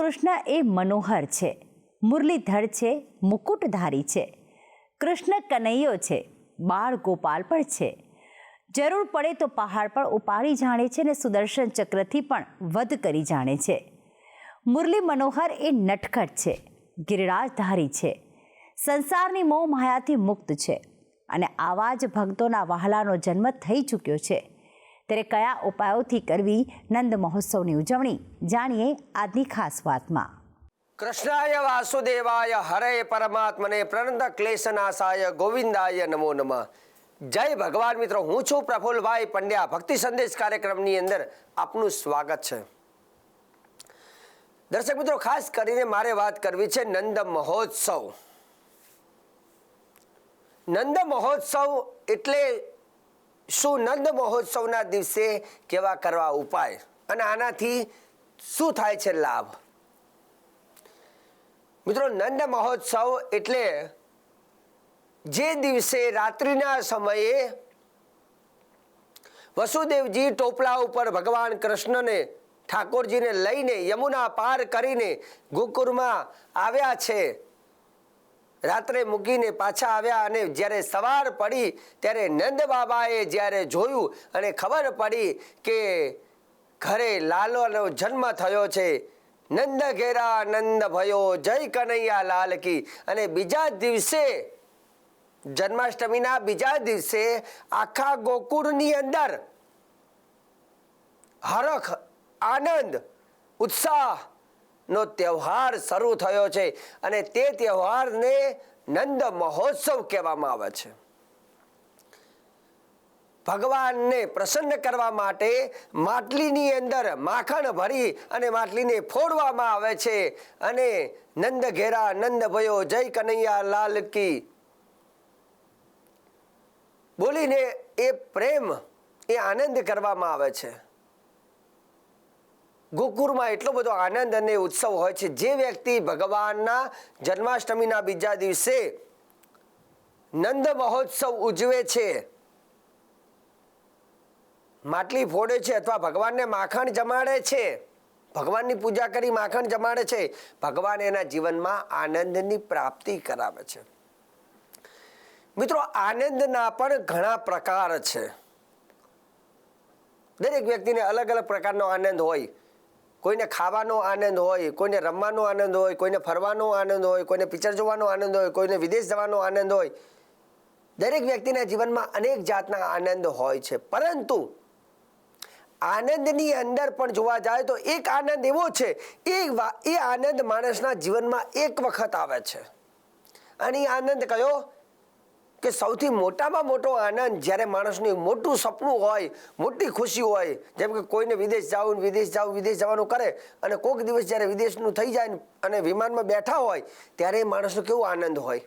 કૃષ્ણ એ મનોહર છે, મુરલીધર છે, મુકુટધારી છે કૃષ્ણ કનૈયો છે બાળ ગોપાલ પણ છે. જરૂર પડે તો પહાડ પર ઉપાડી જાણે છે ને સુદર્શન ચક્રથી પણ વધ કરી જાણે છે. મુરલી મનોહર એ નટખટ છે, ગિરિરાજધારી છે, સંસારની મોહ માયાથી મુક્ત છે અને આવા જ ભક્તોના વહાલાનો જન્મ થઈ ચૂક્યો છે. ત્યારે કયા ઉપાયોથી કરવી નંદ મહોત્સવની ઉજવણી? જાણીએ આજની ખાસ વાતમાં. કૃષ્ણાય વાસુદેવાય, હરે પરમાત્મને પ્રનંદ ક્લેશનાશાય, ગોવિંદાય નમો નમઃ. જય ભગવાન મિત્રો, હું છું પ્રફુલભાઈ પંડ્યા. ભક્તિ સંદેશ કાર્યક્રમની અંદર આપનું સ્વાગત છે. દર્શક મિત્રો, ખાસ કરીને મારે વાત કરવી છે નંદ મહોત્સવ. નંદ મહોત્સવ એટલે શું નંદ મહોત્સવના દિવસે કેવા કરવા ઉપાય? અને આનાથી શું થાય છે લાભ? મિત્રો, નંદ મહોત્સવ એટલે જે દિવસે રાત્રિના સમયે વસુદેવજી ટોપલા ઉપર ભગવાન કૃષ્ણને, ઠાકોરજીને લઈને યમુના પાર કરીને ગોકુળમાં આવ્યા છે. રાત્રે મૂકીને પાછા આવ્યા અને જ્યારે સવાર પડી ત્યારે નંદ બાબાએ જ્યારે જોયું અને ખબર પડી કે ઘરે લાલોનો જન્મ થયો છે, નંદ ઘેરા નંદ ભયો, જય કનૈયા લાલ કી. અને બીજા દિવસે, જન્માષ્ટમીના બીજા દિવસે આખા ગોકુળની અંદર હરખ, આનંદ, ઉત્સાહ નો તહેવાર શરૂ થયો છે અને તે તહેવારને નંદ મહોત્સવ કહેવામાં આવે છે. ભગવાનને પ્રસન્ન કરવા માટે માટલીની અંદર માખણ ભરી અને માટલીને ફોડવામાં આવે છે અને નંદ ઘેરા, નંદ ભયો, જય કનૈયા, લાલ કી. બોલીને એ પ્રેમ, એ આનંદ કરવામાં આવે છે. ગોકુળમાં એટલો બધો આનંદ અને ઉત્સવ હોય છે. જે વ્યક્તિ ભગવાનના જન્માષ્ટમીના બીજા દિવસે નંદ મહોત્સવ ઉજવે છે, માટલી ફોડે છે અથવા ભગવાનને માખણ જમાડે છે, ભગવાનની પૂજા કરી માખણ જમાડે છે, ભગવાન એના જીવનમાં આનંદની પ્રાપ્તિ કરાવે છે. મિત્રો, આનંદના પણ ઘણા પ્રકાર છે. દરેક વ્યક્તિને અલગ અલગ પ્રકારનો આનંદ હોય. કોઈને ખાવાનો આનંદ હોય, કોઈને રમવાનો આનંદ હોય, કોઈને ફરવાનો આનંદ હોય, કોઈને પિક્ચર જોવાનો આનંદ હોય, કોઈને વિદેશ જવાનો આનંદ હોય, દરેક વ્યક્તિના જીવનમાં અનેક જાતના આનંદ હોય છે. પરંતુ આનંદની અંદર પણ જોવા જાય તો એક આનંદ એવો છે, એ એ આનંદ માણસના જીવનમાં એક વખત આવે છે. અને એ આનંદ કયો? કે સૌથી મોટામાં મોટો આનંદ જ્યારે માણસનું મોટું સપનું હોય, મોટી ખુશી હોય, જેમ કે કોઈને વિદેશ જવું વિદેશ જવું, વિદેશ જવાનું કરે અને કોઈક દિવસ જ્યારે વિદેશનું થઈ જાય અને વિમાનમાં બેઠા હોય, ત્યારે એ માણસનો કેવો આનંદ હોય?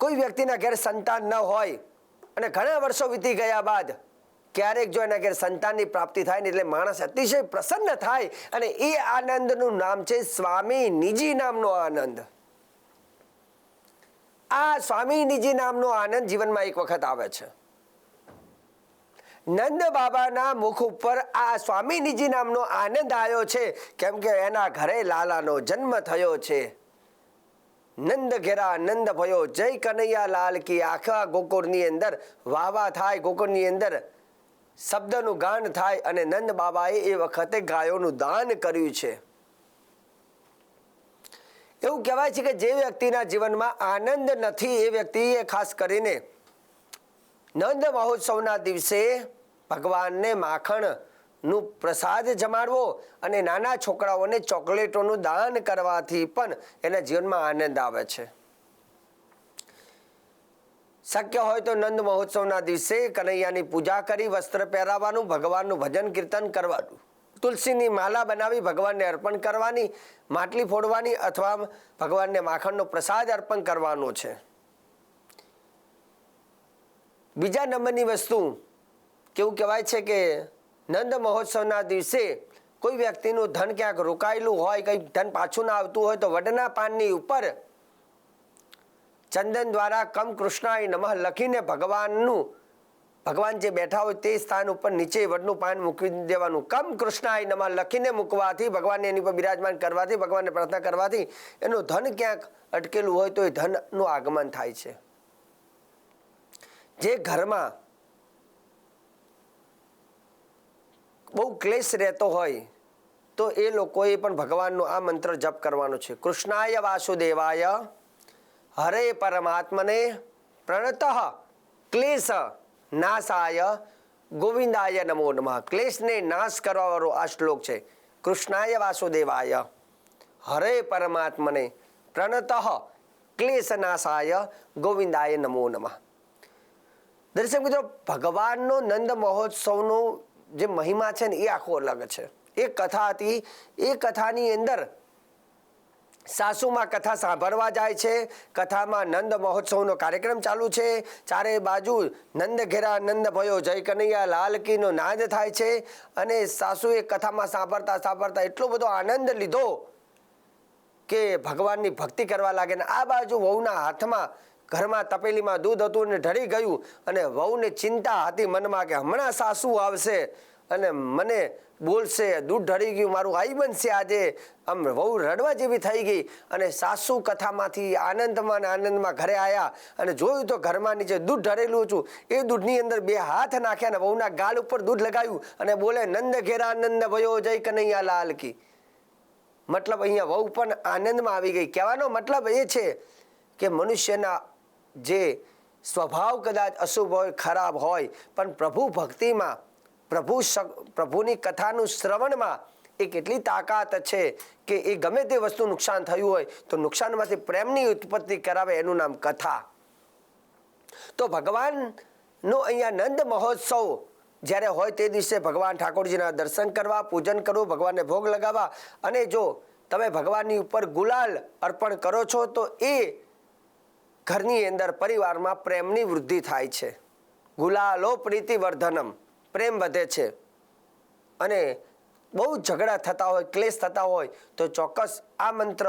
કોઈ વ્યક્તિના ઘેર સંતાન ન હોય અને ઘણા વર્ષો વીતી ગયા બાદ ક્યારેક જો એના ઘેર સંતાનની પ્રાપ્તિ થાય ને એટલે માણસ અતિશય પ્રસન્ન થાય અને એ આનંદનું નામ છે સ્વામી નિજી નામનો આનંદ. આ સ્વામીજીજી નામનો આનંદ જીવનમાં એક વખત આવે છે. નંદ બાબાના મુખ ઉપર આ સ્વામીજીજી નામનો આનંદ આવ્યો છે, કેમ કે એના ઘરે લાલાનો જન્મ થયો છે. નંદ ઘેરા નંદ ભયો, જય કનૈયા લાલ કી આખા ગોકુળની અંદર વાવા થાય ગોકુળની અંદર. શબ્દનું ગાન થાય અને નંદ બાબાએ એ વખતે ગાયોનું દાન કર્યું છે. એવું કહેવાય છે કે જે વ્યક્તિના જીવનમાં આનંદ નથી, એ વ્યક્તિએ ખાસ કરીને નંદ મહોત્સવના દિવસે ભગવાનને માખણનું પ્રસાદ જમાડવો અને નાના છોકરાઓને ચોકલેટોનું દાન કરવાથી પણ એના જીવનમાં આનંદ આવે છે. શક્ય હોય તો નંદ મહોત્સવના દિવસે કનૈયાની પૂજા કરી, વસ્ત્ર પહેરાવાનું ભગવાનનું ભજન કીર્તન કરવાનું. તુલસીની માલા બનાવી ભગવાનને અર્પણ કરવાની, માટલી ફોડવાની અથવા ભગવાનને માખણનો પ્રસાદ અર્પણ કરવાનો છે. બીજા નંબરની વસ્તુ કેવું કહેવાય છે કે નંદ મહોત્સવના દિવસે કોઈ વ્યક્તિનું ધન ક્યાંક રોકાયેલું હોય કંઈક ધન પાછું ના આવતું હોય તો વડના પાનની ઉપર ચંદન દ્વારા કમ કૃષ્ણાય નમઃ લખીને ભગવાનનું ભગવાન જે બેઠા હોય તે સ્થાન ઉપર નીચે વડનું પાન મૂકી દેવાનું. કમ કૃષ્ણાય નમા લખીને મૂકવાથી, ભગવાનને એની પર બિરાજમાન કરવાથી, ભગવાનને પ્રાર્થના કરવાથી, એનું ધન ક્યાંક અટકેલું હોય તો એ ધનનું આગમન થાય છે. જે ઘરમાં બહુ ક્લેશ રહેતો હોય, તો એ લોકોએ પણ ભગવાનનો આ મંત્ર જપ કરવાનો છે. કૃષ્ણાય વાસુદેવાય, હરે પરમાત્મને પ્રણત ક્લેશ નાશાય ગોવિંદાય નમો નમઃ. ક્લેશને નાશ કરવાવાળો આ શ્લોક છે. કૃષ્ણાય વાસુદેવાય. હરે પરમાત્મને પ્રણત ક્લેશ નાશાય, ગોવિંદાય નમો નમઃ. દર્શક મિત્રો, ભગવાનનો નંદ મહોત્સવનો જે મહિમા છે ને, એ આખો અલગ છે. એક કથા હતી એ કથાની અંદર સાસુમાં કથા સાંભળવા જાય છે. કથામાં નંદ મહોત્સવનો કાર્યક્રમ ચાલુ છે. ચારે બાજુ નંદ ઘેરા નંદ ભયો જય કનૈયા લાલ કીનો નાદ થાય છે. અને સાસુએ કથામાં સાંભળતા સાંભળતા એટલો બધો આનંદ લીધો કે ભગવાનની ભક્તિ કરવા લાગે ને આ બાજુ વહુના હાથમાં ઘરમાં તપેલીમાં દૂધ હતું ને ઢળી ગયું. અને વહુને ચિંતા હતી મનમાં કે હમણાં સાસુ આવશે. અને મને બોલશે, દૂધ ઢળી ગયું, મારું આઈ બનશે આજે. આમ વહુ રડવા જેવી થઈ ગઈ અને સાસુ કથામાંથી આનંદમાં ને આનંદમાં ઘરે આવ્યા અને જોયું તો ઘરમાં નીચે દૂધ ઢળેલું હતું. એ દૂધની અંદર બે હાથ નાખ્યા અને વહુના ગાલ ઉપર દૂધ લગાવ્યું અને બોલે, નંદ ઘેરા, નંદ ભયો જય કનૈયા લાલ કી. મતલબ અહીંયા વહુ પણ આનંદમાં આવી ગઈ. કહેવાનો મતલબ એ છે કે મનુષ્યના જે સ્વભાવ કદાચ અશુભ હોય, ખરાબ હોય, પણ પ્રભુ ભક્તિમાં પ્રભુ પ્રભુની કથાનું શ્રવણમાં એ કેટલી તાકાત છે કે એ ગમે તે વસ્તુ નુકસાન થયું હોય તો નુકસાનમાંથી પ્રેમની ઉત્પત્તિ કરાવે એનું નામ કથા. તો ભગવાનનો અહીંયા નંદ મહોત્સવ જ્યારે હોય તે દિવસે ભગવાન ઠાકોરજીના દર્શન કરવા, પૂજન કરવું ભગવાનને ભોગ લગાવવા અને જો તમે ભગવાનની ઉપર ગુલાલ અર્પણ કરો છો તો એ ઘરની અંદર પરિવારમાં પ્રેમની વૃદ્ધિ થાય છે. ગુલાલો પ્રીતિ વર્ધનમ પ્રેમ વધે છે અને બહુ ઝઘડા થતા હોય, ક્લેશ થતા હોય, તો ચોક્કસ આ મંત્ર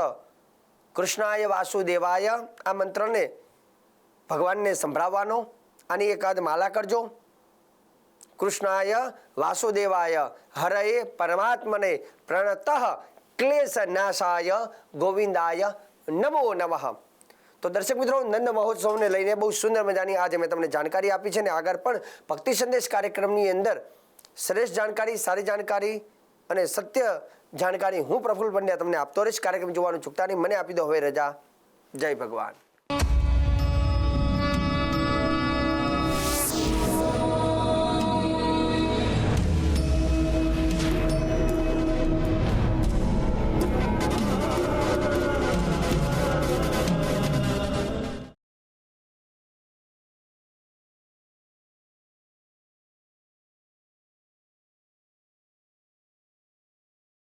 કૃષ્ણાય વાસુદેવાય આ મંત્રને ભગવાનને સંભળાવવાનો. આની એકાદ માલા કરજો. કૃષ્ણાય વાસુદેવાય હરએ પરમાત્મને પ્રણત ક્લેશ નાશાય ગોવિંદાય નમો નમઃ. તો દર્શક મિત્રો, નંદ મહોત્સવને લઈને બહુ સુંદર મજાની આજે મેં તમને જાણકારી આપી છે અને આગળ પણ ભક્તિ સંદેશ કાર્યક્રમની અંદર શ્રેષ્ઠ જાણકારી, સારી જાણકારી અને સત્ય જાણકારી હું પ્રફુલ પંડ્યા તમને આપતો રહીશ. કાર્યક્રમ જોવાનું ચૂકતા નહીં. મને આપી દો હવે રજા. જય ભગવાન.